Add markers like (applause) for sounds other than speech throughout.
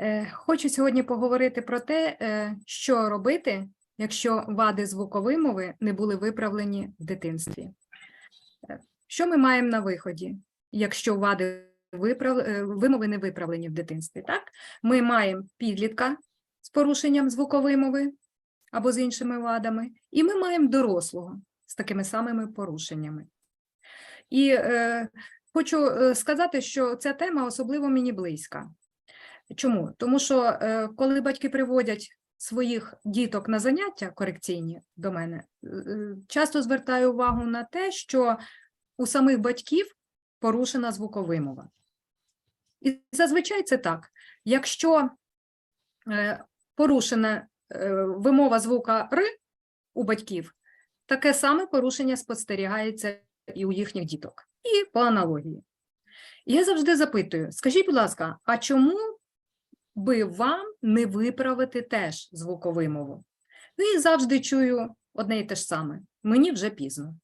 Е, Хочу сьогодні поговорити про те, е, що робити, якщо вади звуковимови не були виправлені в дитинстві. Е, Що ми маємо на виході, якщо вади виправ... вимови не виправлені в дитинстві? Так? Ми маємо підлітка з порушенням звуковимови або з іншими вадами, і ми маємо дорослого з такими самими порушеннями. І е, хочу сказати, що ця тема особливо мені близька. Чому? Тому що е, коли батьки приводять своїх діток на заняття корекційні до мене, е, е, часто звертаю увагу на те, що у самих батьків порушена звуковимова. І зазвичай це так. Якщо порушена вимова звука Р у батьків, таке саме порушення спостерігається і у їхніх діток. І по аналогії. Я завжди запитую: скажіть, будь ласка, а чому би вам не виправити теж звуковимову? Ну і завжди чую одне і те ж саме: мені вже пізно.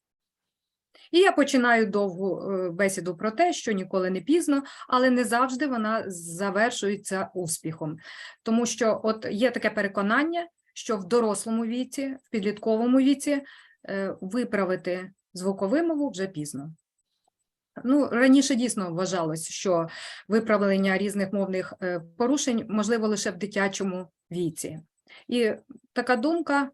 І я починаю довгу е, бесіду про те, що ніколи не пізно, але не завжди вона завершується успіхом. Тому що от є таке переконання, що в дорослому віці, в підлітковому віці е, виправити звуковимову вже пізно. Ну, раніше дійсно вважалось, що виправлення різних мовних е, порушень можливо лише в дитячому віці. І така думка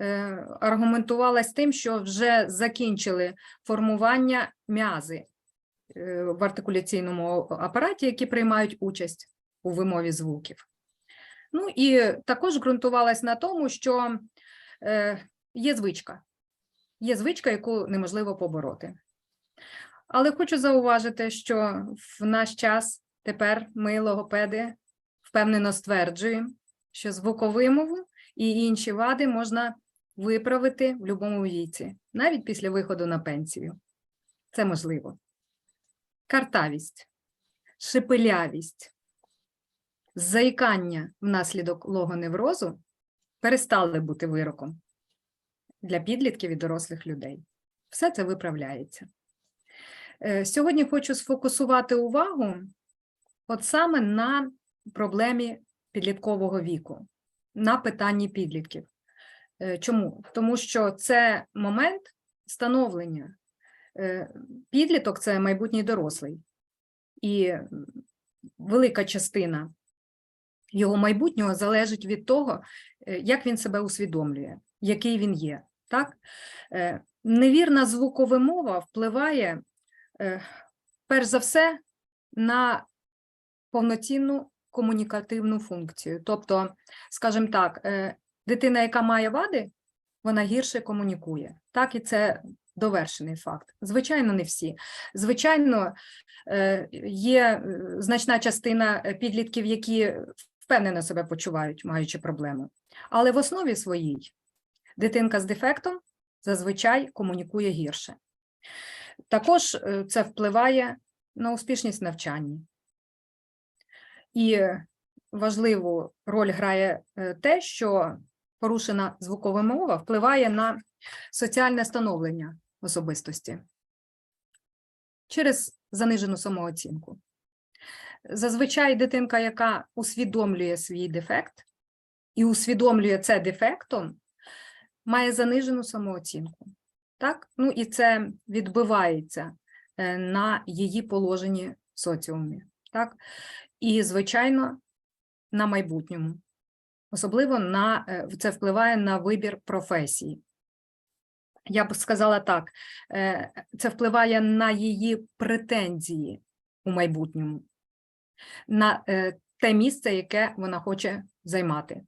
е, аргументувалась тим, що вже закінчили формування м'язи е, в артикуляційному апараті, які приймають участь у вимові звуків. Ну і також ґрунтувалась на тому, що є звичка. Є звичка, яку неможливо побороти. Але хочу зауважити, що в наш час тепер ми, логопеди, впевнено стверджуємо, що звуковимову і інші вади можна виправити в будь-якому віці, навіть після виходу на пенсію. Це можливо. Картавість, шепелявість, заїкання внаслідок логоневрозу перестали бути вироком для підлітків і дорослих людей. Все це виправляється. Е, Сьогодні хочу сфокусувати увагу от саме на проблемі підліткового віку, на питанні підлітків. Е, Чому? Тому що це момент становлення. Е, Підліток це майбутній дорослий, і велика частина його майбутнього залежить від того, як він себе усвідомлює, який він є. Так? Невірна звуковимова впливає перш за все на повноцінну комунікативну функцію. Тобто, скажімо так, е, дитина, яка має вади, вона гірше комунікує. Так, і це довершений факт. Звичайно, не всі. Звичайно, е, є е, значна частина е, підлітків, які впевнено себе почувають, маючи проблему. Але в основі своїй дитинка з дефектом зазвичай комунікує гірше. Також е, це впливає на успішність навчання. І важливу роль грає е, те, що порушена звукова мова впливає на соціальне становлення особистості через занижену самооцінку. Зазвичай дитинка, яка усвідомлює свій дефект і усвідомлює це дефектом, має занижену самооцінку. Так? Ну і це відбивається е, на її положенні в соціумі. Так? І, звичайно, на майбутньому. Особливо на, е, це впливає на вибір професії. Я б сказала так, е, це впливає на її претензії у майбутньому, на те місце, яке вона хоче займати.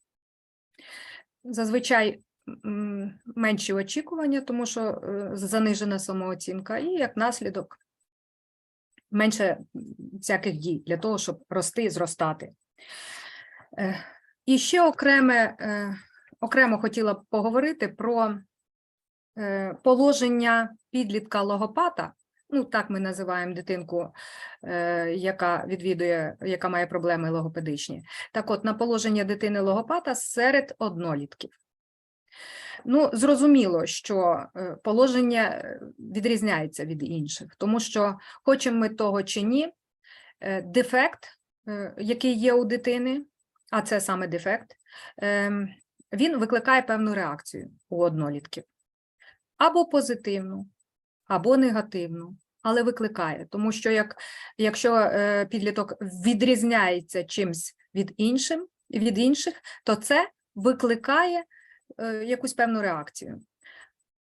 Зазвичай менші очікування, тому що е, занижена самооцінка, і як наслідок менше всяких дій для того, щоб рости і зростати. Е, І ще окреме, е, окремо хотіла б поговорити про положення підлітка логопата. Ну, так ми називаємо дитинку, яка відвідує, яка має проблеми логопедичні. Так от, на положення дитини логопата серед однолітків. Ну, зрозуміло, що е, положення е, відрізняється від інших, тому що, хочемо ми того чи ні, е, дефект який є у дитини, а це саме дефект, ем, він викликає певну реакцію у однолітків. Або позитивну, або негативну, але викликає. Тому що як, якщо підліток відрізняється чимсь від, іншим, від інших, то це викликає якусь певну реакцію.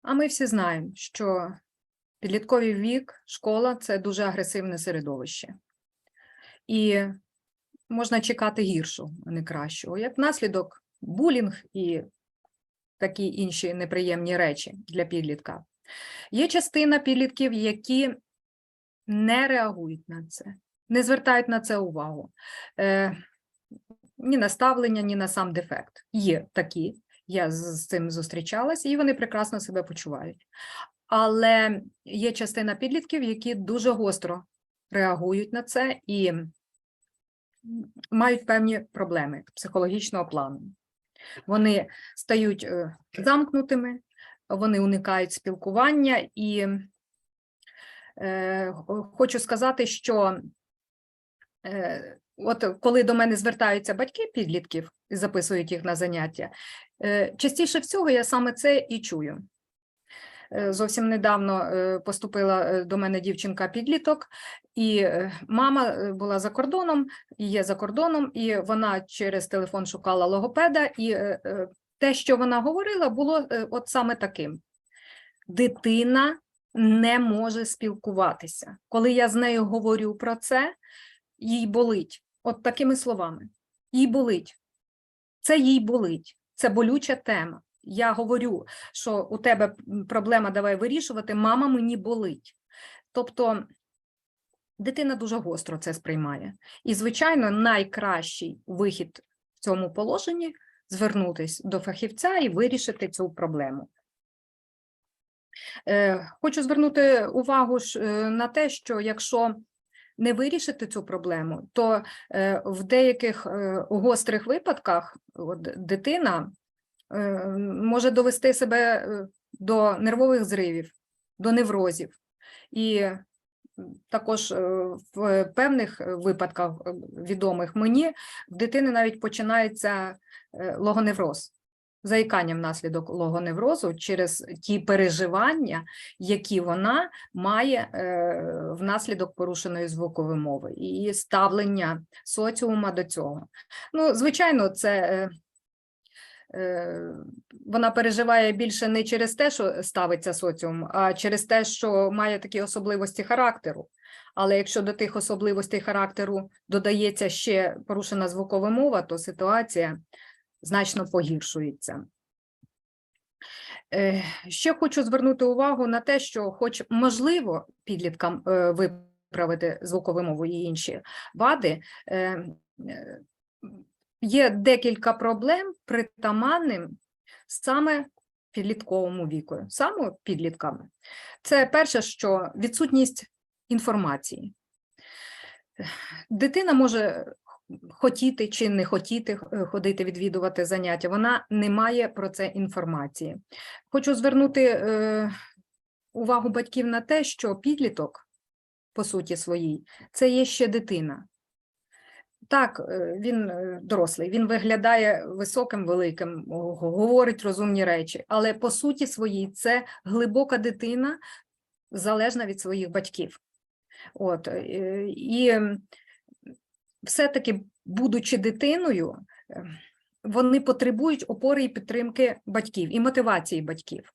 А ми всі знаємо, що підлітковий вік, школа це дуже агресивне середовище. І можна чекати гіршого, а не кращого. Як наслідок булінг і такі інші неприємні речі для підлітка. Є частина підлітків, які не реагують на це, не звертають на це увагу. Е, ні на ставлення, ні на сам дефект. Є такі, я з цим зустрічалась, і вони прекрасно себе почувають. Але є частина підлітків, які дуже гостро реагують на це і мають певні проблеми психологічного плану. Вони стають е, замкнутими, вони уникають спілкування, і е, хочу сказати, що е, от коли до мене звертаються батьки підлітків і записують їх на заняття, частіше всього я саме це і чую. Е, Зовсім недавно е, поступила е, до мене дівчинка-підліток, і е, мама е, була за кордоном, і є за кордоном, і вона через телефон шукала логопеда, і е, е, те, що вона говорила, було е, от саме таким: дитина не може спілкуватися. Коли я з нею говорю про це, їй болить. От такими словами. Їй болить. Це їй болить. Це болюча тема. Я говорю, що у тебе проблема, давай вирішувати, мама мені болить. Тобто дитина дуже гостро це сприймає. І, звичайно, найкращий вихід в цьому положенні звернутися до фахівця і вирішити цю проблему. Е, Хочу звернути увагу е, на те, що якщо не вирішити цю проблему, то е, в деяких е, гострих випадках от, дитина е, може довести себе до нервових зривів, до неврозів. І також в певних випадках відомих мені в дитини навіть починається логоневроз, заїкання внаслідок логоневрозу через ті переживання, які вона має е, внаслідок порушеної звукової мови і ставлення соціума до цього. Ну, звичайно, це е, е, вона переживає більше не через те, що ставиться соціум, а через те, що має такі особливості характеру. Але якщо до тих особливостей характеру додається ще порушена звукова мова, то ситуація значно погіршується. Е, Ще хочу звернути увагу на те, що, хоч можливо, підліткам е, виправити звукову і інші вади, е, є декілька проблем притаманним саме підлітковому віку, саме підлітками. Це перше, що відсутність інформації. Дитина може хотіти чи не хотіти е, ходити відвідувати заняття, вона не має про це інформації. Хочу звернути е, увагу батьків на те, що підліток, по суті своїй, це є ще дитина. Так, е, він дорослий, він виглядає високим, великим, говорить розумні речі, але по суті своїй це глибока дитина, залежна від своїх батьків. От, і все-таки, будучи дитиною, е, вони потребують опори і підтримки батьків і мотивації батьків.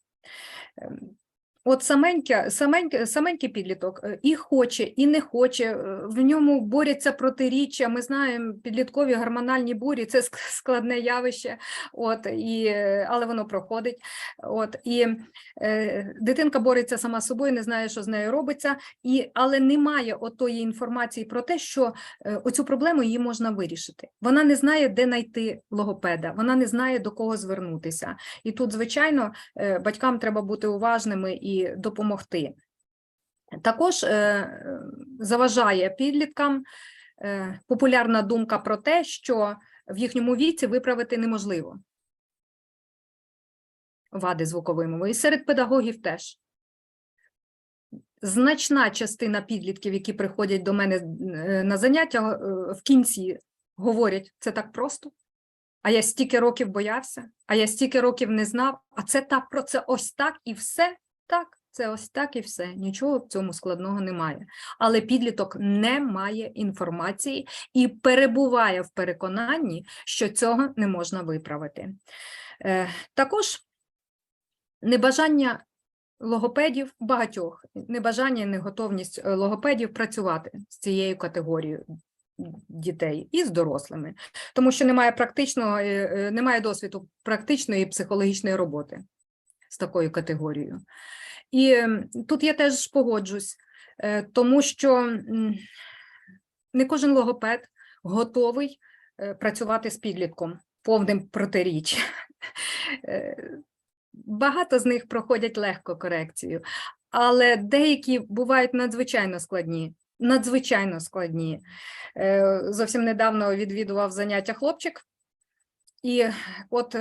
От саменька, саменька, саменький підліток е, і хоче, і не хоче, е, в ньому борються протиріччя. Ми знаємо, підліткові гормональні бурі це ск- складне явище, от, і, але воно проходить. От, і е, дитинка бореться сама з собою, не знає, що з нею робиться, і, але немає отої інформації про те, що е, оцю проблему її можна вирішити. Вона не знає, де знайти логопеда, вона не знає, до кого звернутися. І тут, звичайно, е, батькам треба бути уважними і допомогти. Також е, е, заважає підліткам е, популярна думка про те, що в їхньому віці виправити неможливо вади звукової мови. І серед педагогів теж. значна частина підлітків, які приходять до мене на заняття, в кінці говорять, це так просто. А я стільки років боявся, а я стільки років не знав, а це так про це ось так і все. Так, це ось так і все. Нічого в цьому складного немає. Але підліток не має інформації і перебуває в переконанні, що цього не можна виправити. Е, також небажання логопедів багатьох, небажання, неготовність е, логопедів працювати з цією категорією дітей і з дорослими, тому що немає практичного, е, немає досвіду практичної і психологічної роботи з такою категорією. І тут я теж погоджусь, е, тому що не кожен логопед готовий е, працювати з підлітком повним протиріч. (laughs) Е, Багато з них проходять легко корекцію, але деякі бувають надзвичайно складні. Надзвичайно складні. Зовсім недавно відвідував заняття хлопчик, і от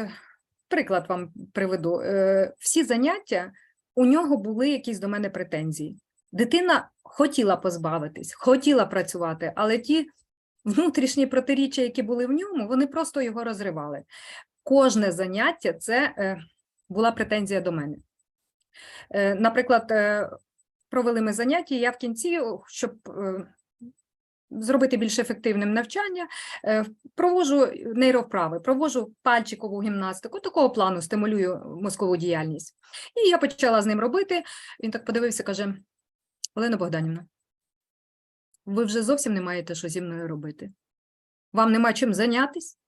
приклад вам приведу. Е, Всі заняття у нього були якісь до мене претензії. Дитина хотіла позбавитись, хотіла працювати, але ті внутрішні протиріччя, які були в ньому, вони просто його розривали. Кожне заняття це е, була претензія до мене. Е, Наприклад, провели ми заняття, я в кінці, щоб зробити більш ефективним навчання, е, проводжу нейровправи, проводжу пальчикову гімнастику, такого плану стимулюю мозкову діяльність. І я почала з ним робити. Він так подивився, каже: Олена Богданівна, ви вже зовсім не маєте що зі мною робити. Вам нема чим зайнятись?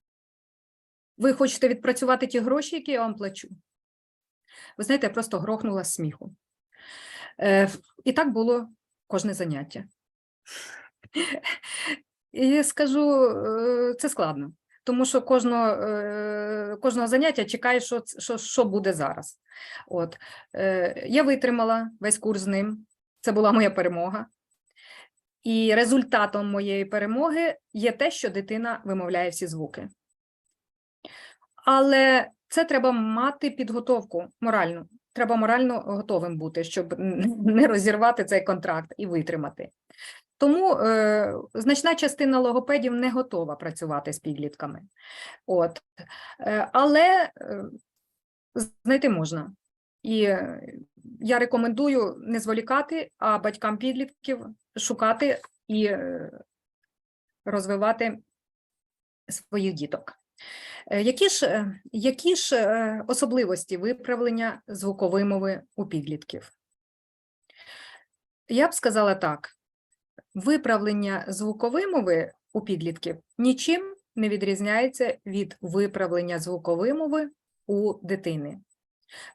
Ви хочете відпрацювати ті гроші, які я вам плачу? Ви знаєте, я просто грохнула з сміху. Е, і так було кожне заняття. (laughs) І скажу, е, це складно, тому що кожного, е, кожного заняття чекає, що, що, що буде зараз. От. Е, Я витримала весь курс з ним, це була моя перемога. І результатом моєї перемоги є те, що дитина вимовляє всі звуки. Але це треба мати підготовку моральну. Треба морально готовим бути, щоб не розірвати цей контракт і витримати. Тому е, значна частина логопедів не готова працювати з підлітками. От. Е, але е, знайти можна. І я рекомендую не зволікати, а батькам підлітків шукати і е, розвивати своїх діток. Е, Які ж, е, які ж особливості виправлення звукової мови у підлітків? Я б сказала так: виправлення звукової мови у підлітків нічим не відрізняється від виправлення звукової мови у дитини,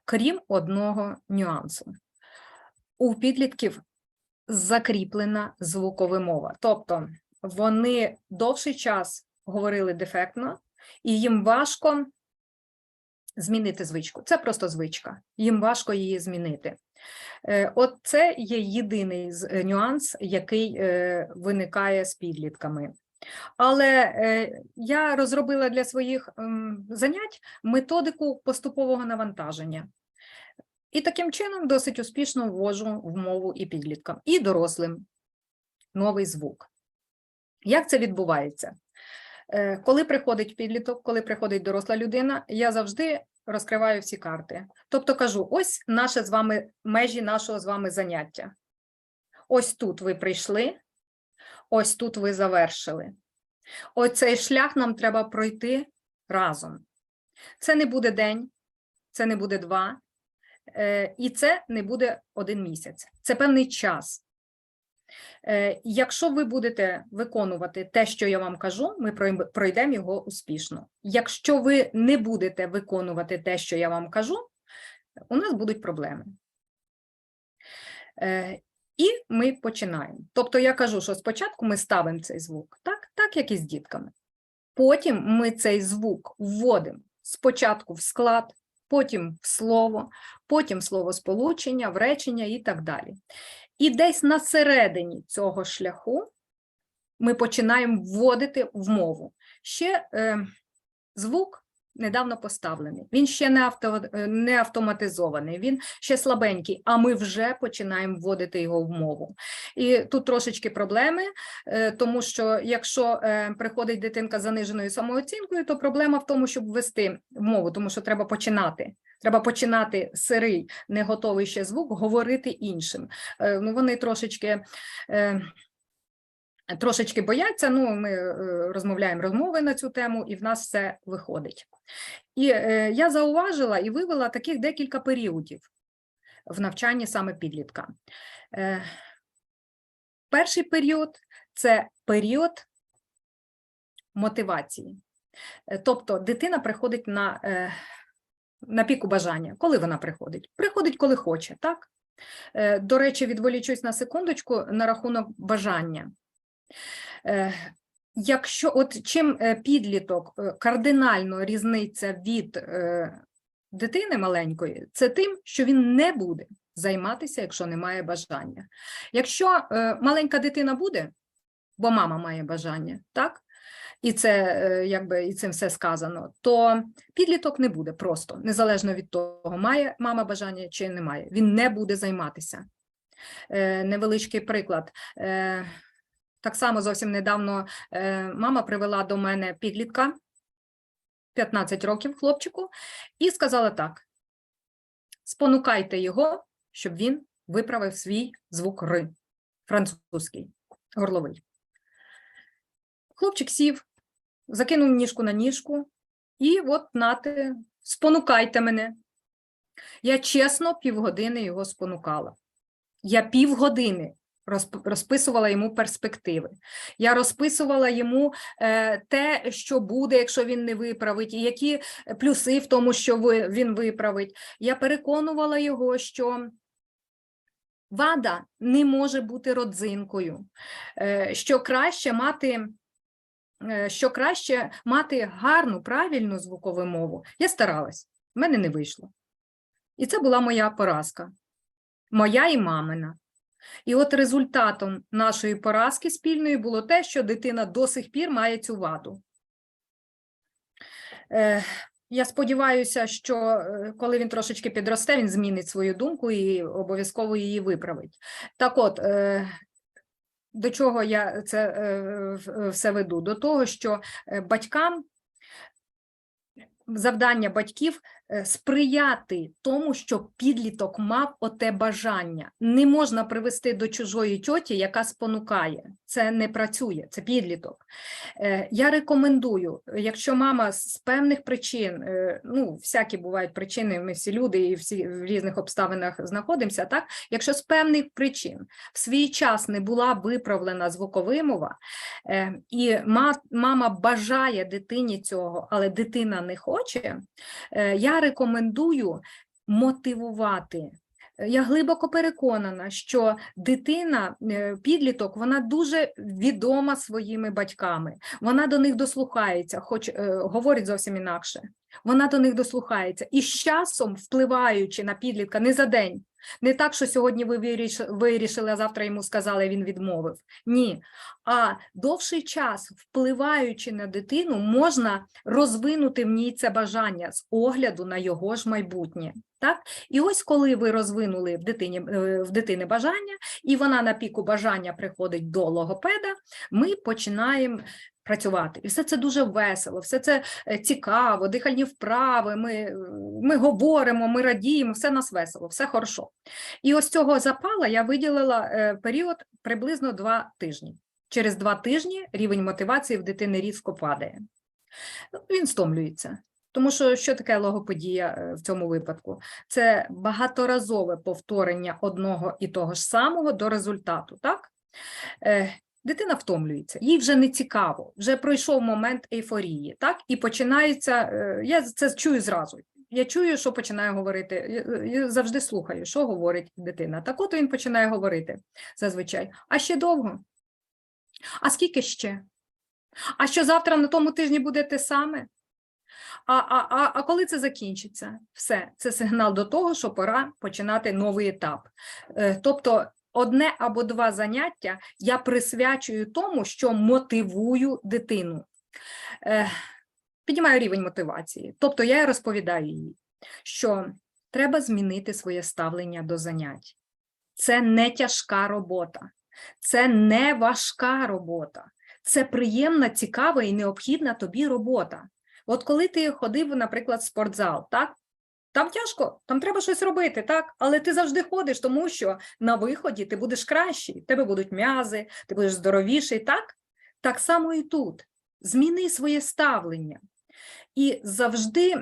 крім одного нюансу. У підлітків закріплена звукова мова, тобто вони довший час говорили дефектно, і їм важко змінити звичку. Це просто звичка, їм важко її змінити. Е, От це є єдиний е, нюанс, який е, виникає з підлітками. Але я розробила для своїх ем, занять методику поступового навантаження. І таким чином досить успішно ввожу в мову і підліткам, і дорослим новий звук. Як це відбувається? Коли приходить підліток, коли приходить доросла людина, я завжди розкриваю всі карти. Тобто кажу: ось наше з вами межі нашого з вами заняття. Ось тут ви прийшли, ось тут ви завершили. Оцей шлях нам треба пройти разом. Це не буде день, це не буде два, е, і це не буде один місяць. Це певний час. Е, Якщо ви будете виконувати те, що я вам кажу, ми пройдемо його успішно. Якщо ви не будете виконувати те, що я вам кажу, у нас будуть проблеми. Е, І ми починаємо. Тобто я кажу, що спочатку ми ставимо цей звук, так, так як і з дітками. Потім ми цей звук вводимо спочатку в склад, потім в слово, потім в словосполучення, в речення і так далі. І десь на середині цього шляху ми починаємо вводити в мову. Ще е, звук недавно поставлений, він ще не, авто, не автоматизований, він ще слабенький, а ми вже починаємо вводити його в мову. І тут трошечки проблеми, е, тому що якщо е, приходить дитинка з заниженою самооцінкою, то проблема в тому, щоб ввести в мову, тому що треба починати. Треба починати сирий, не готовий ще звук, говорити іншим. Е, Ну, вони трошечки. Трошечки бояться, ну ми е, розмовляємо розмови на цю тему, і в нас все виходить. І е, я зауважила і вивела таких декілька періодів в навчанні саме підлітка. Е, перший період це період мотивації. Тобто дитина приходить на, на піку бажання. Коли вона приходить? Приходить, коли хоче, так? До речі, відволічусь на секундочку на рахунок бажання. Е, Якщо от чим е, підліток е, кардинально різниця від дитини маленької, це тим, що він не буде займатися, якщо немає бажання. Якщо маленька дитина буде, бо мама має бажання, так? І це якби і цим все сказано, то підліток не буде просто, незалежно від того, має мама бажання чи не має. Він не буде займатися. Невеличкий приклад. Так само зовсім недавно е, мама привела до мене підлітка 15 років хлопчику, і сказала так: спонукайте його, щоб він виправив свій звук Р, французький, горловий. Хлопчик сів, закинув ніжку на ніжку, і от нате, спонукайте мене. Я чесно півгодини його спонукала. Я півгодини розписувала йому перспективи. Я розписувала йому е, те, що буде, якщо він не виправить, і які плюси в тому, що він виправить. Я переконувала його, що вада не може бути родзинкою, е, що краще мати. е, Що краще мати гарну, правильну звукову мову. Я старалась, в мене не вийшло. І це була моя поразка, моя і мамина. І от результатом нашої поразки спільної було те, що дитина до сих пір має цю ваду. Е, я сподіваюся, що е, коли він трошечки підросте, він змінить свою думку і обов'язково її виправить. Так от, е, до чого я це все веду? До того, що батькам завдання батьків сприяти тому, щоб підліток мав оте бажання. Не можна привести до чужої тьоті, яка спонукає. Це не працює, це підліток. Е, Я рекомендую, якщо мама з певних причин, е, ну, всякі бувають причини, ми всі люди і всі в різних обставинах знаходимося, так? Якщо з певних причин в свій час не була виправлена звуковимова, е, і мама бажає дитині цього, але дитина не хоче, я рекомендую мотивувати. Я глибоко переконана, що дитина, е, підліток, вона дуже відома своїми батьками. Вона до них дослухається, хоч е, говорить зовсім інакше. Вона до них дослухається. І з часом, впливаючи на підлітка не за день, не так, що сьогодні ви вирішили, а завтра йому сказали, він відмовив. Ні. А довший час, впливаючи на дитину, можна розвинути в ній це бажання з огляду на його ж майбутнє. Так? І ось коли ви розвинули в дитині, е, в дитини бажання, і вона на піку бажання приходить до логопеда, ми починаємо працювати. І все це дуже весело, все це е, цікаво, дихальні вправи, ми, е, ми говоримо, ми радіємо, все нас весело, все хорошо. І ось цього запала я виділила е, період приблизно два тижні. Через два тижні рівень мотивації в дитини різко падає. Ну, Він стомлюється. Тому що що таке логопедія е, в цьому випадку? Це багаторазове повторення одного і того ж самого до результату. Так? Дитина втомлюється, їй вже не цікаво, вже пройшов момент ейфорії, так? І починається, е, я це чую зразу. Я чую, що починає говорити. я- Я завжди слухаю, що говорить дитина. Так от він починає говорити зазвичай. А ще довго? А скільки ще? А що завтра на тому тижні буде те саме? А, а, а, а коли це закінчиться? Все, це сигнал до того, що пора починати новий етап. Е, Тобто, одне або два заняття я присвячую тому, що мотивую дитину. Е, піднімаю рівень мотивації. Тобто я розповідаю їй, що треба змінити своє ставлення до занять. Це не тяжка робота, це не важка робота, це приємна, цікава і необхідна тобі робота. От коли ти ходив, наприклад, в спортзал, так? Там тяжко, там треба щось робити, так? Але ти завжди ходиш, тому що на виході ти будеш кращий, тебе будуть м'язи, ти будеш здоровіший, так? Так само і тут. Зміни своє ставлення. І завжди,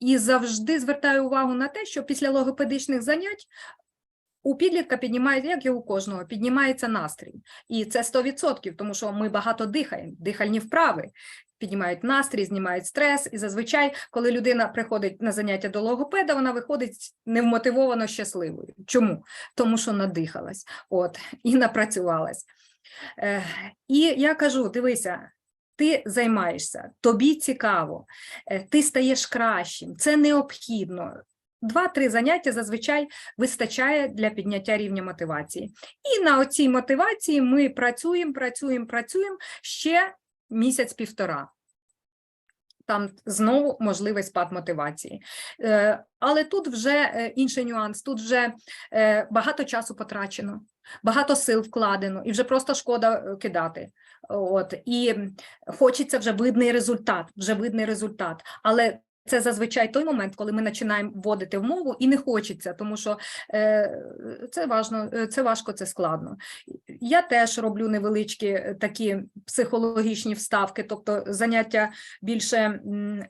і завжди звертаю увагу на те, що після логопедичних занять у підлітка піднімається, як і у кожного, піднімається настрій. І це 100%, тому що ми багато дихаємо, дихальні вправи піднімають настрій, знімають стрес. І зазвичай, коли людина приходить на заняття до логопеда, вона виходить невмотивовано щасливою. Чому? Тому що надихалась, от, і напрацювалась. Е, і я кажу: дивися. Ти займаєшся, тобі цікаво, е, ти стаєш кращим, це необхідно. Два-три заняття зазвичай вистачає для підняття рівня мотивації. І на оцій мотивації ми працюємо, працюємо, працюємо ще місяць-півтора. Там знову можливий спад мотивації. Е, Але тут вже е, інший нюанс, тут вже е, багато часу потрачено, багато сил вкладено, і вже просто шкода кидати. От, і хочеться вже видний результат, вже видний результат. Але це зазвичай той момент, коли ми починаємо вводити в мову, і не хочеться, тому що е, це важно, е, це важко, це складно. Я теж роблю невеличкі е, такі психологічні вставки, тобто заняття більше,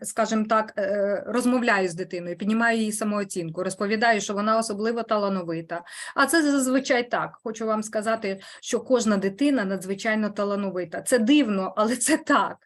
скажімо так, е, розмовляю з дитиною, піднімаю її самооцінку, розповідаю, що вона особливо талановита. А це зазвичай так. Хочу вам сказати, що кожна дитина надзвичайно талановита. Це дивно, але це так.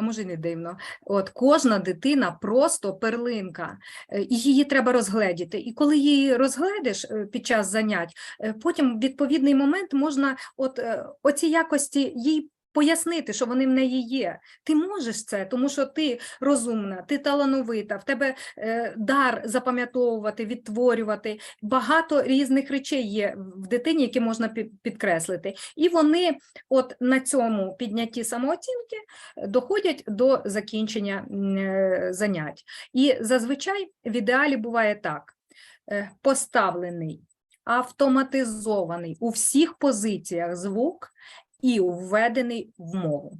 Може, не дивно. От кожна дитина просто перлинка, е, і її треба розгледіти. І коли її розгледиш е, під час занять, е, потім в відповідний момент можна от оці якості їй. Пояснити, що вони в неї є. Ти можеш це, тому що ти розумна, ти талановита, в тебе е, дар запам'ятовувати, відтворювати. Багато різних речей є в дитині, які можна підкреслити. І вони, от на цьому піднятті самооцінки, е, доходять до закінчення е, занять. І зазвичай в ідеалі буває так: е, поставлений, автоматизований у всіх позиціях звук і введений в мову.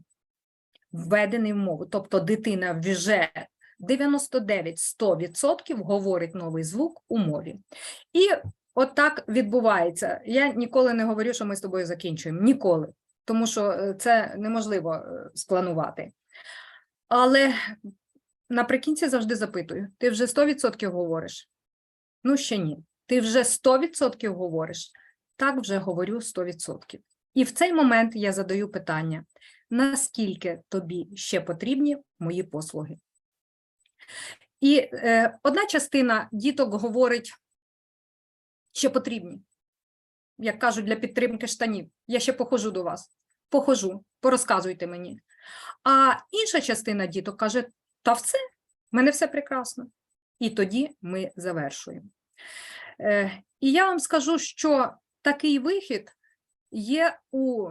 Введений в мову. Тобто дитина вже 99-100% говорить новий звук у мові. І от відбувається. Я ніколи не говорю, що ми з тобою закінчуємо. Ніколи. Тому що е, це неможливо е, спланувати. Але наприкінці завжди запитую: ти вже 100% говориш? Ну, ще ні. Ти вже 100% говориш? Так вже говорю 100%. І в цей момент я задаю питання: наскільки тобі ще потрібні мої послуги? І е, одна частина діток говорить, ще потрібні. Як кажуть, для підтримки штанів. Я ще похожу до вас. Похожу, порозказуйте мені. А інша частина діток каже: та все, в мене все прекрасно. І тоді ми завершуємо. Е, і я вам скажу, що такий вихід є у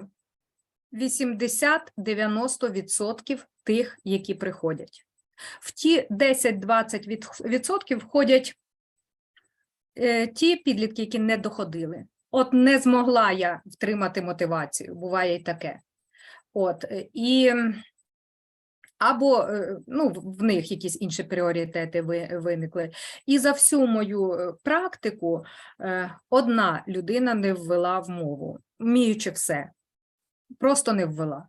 80-90% тих, які приходять. В ті 10-20% відсотків входять е, ті підлітки, які не доходили. От не змогла я втримати мотивацію, буває і таке. От, е, і або е, ну, в них якісь інші пріоритети виникли. І за всю мою е, практику е, одна людина не ввела в мову, вміючи все, просто не ввела.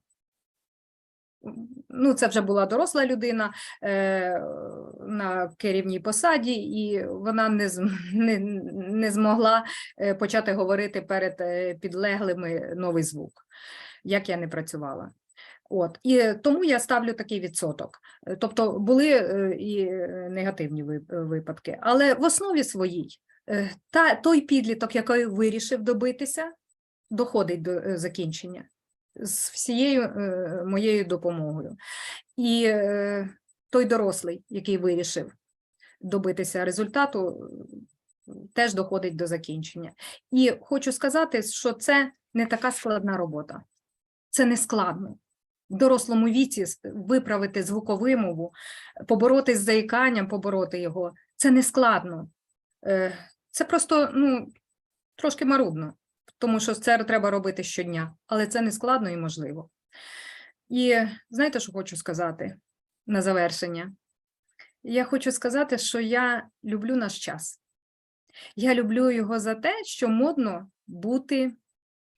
Ну, це вже була доросла людина е, на керівній посаді, і вона не, не, не змогла почати говорити перед підлеглими новий звук, як я не працювала. От і тому я ставлю такий відсоток. Е, Тобто були е, і е, негативні випадки, але в основі своїй та той підліток, який вирішив добитися, доходить до закінчення з всією моєю допомогою. І той дорослий, який вирішив добитися результату, теж доходить до закінчення. І хочу сказати, що це не така складна робота. Це не складно. В дорослому віці виправити звуковимову, поборотись з заїканням, побороти його, це не складно. Е, Це просто ну, трошки марудно, тому що це треба робити щодня, але це не складно і можливо. І знаєте, що хочу сказати на завершення? Я хочу сказати, що я люблю наш час. Я люблю його за те, що модно бути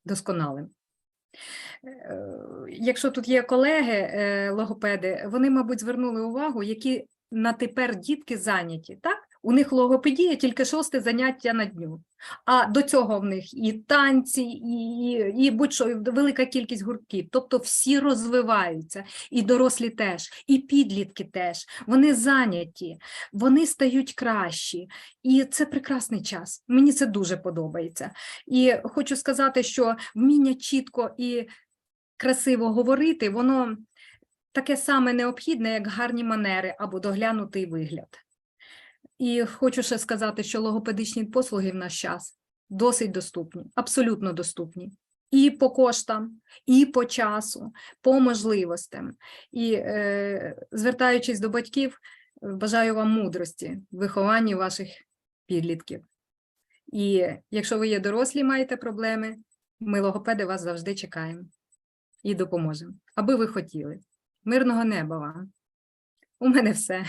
досконалим. Е, Якщо тут є колеги, е, логопеди, вони, мабуть, звернули увагу, які на тепер дітки зайняті. Так? У них логопедія тільки шосте заняття на дню. А до цього в них і танці, і, і, будь-що велика кількість гуртків. Тобто всі розвиваються, і дорослі теж, і підлітки теж. Вони зайняті, вони стають кращі. І це прекрасний час. Мені це дуже подобається. І хочу сказати, що вміння чітко і красиво говорити, воно таке саме необхідне, як гарні манери або доглянутий вигляд. І хочу ще сказати, що логопедичні послуги в наш час досить доступні, абсолютно доступні. І по коштам, і по часу, по можливостям. І е, звертаючись до батьків, бажаю вам мудрості в вихованні ваших підлітків. І якщо ви є дорослі, маєте проблеми, ми логопеди вас завжди чекаємо і допоможемо, аби ви хотіли. Мирного неба вам. У мене все.